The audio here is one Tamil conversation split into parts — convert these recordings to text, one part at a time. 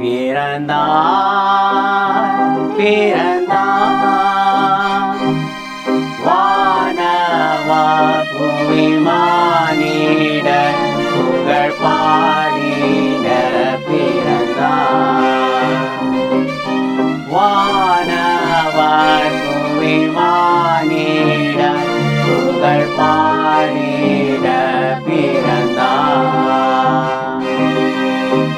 பிறந்தான் பிறந்தான் வானவா புவிமானிட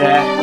ね。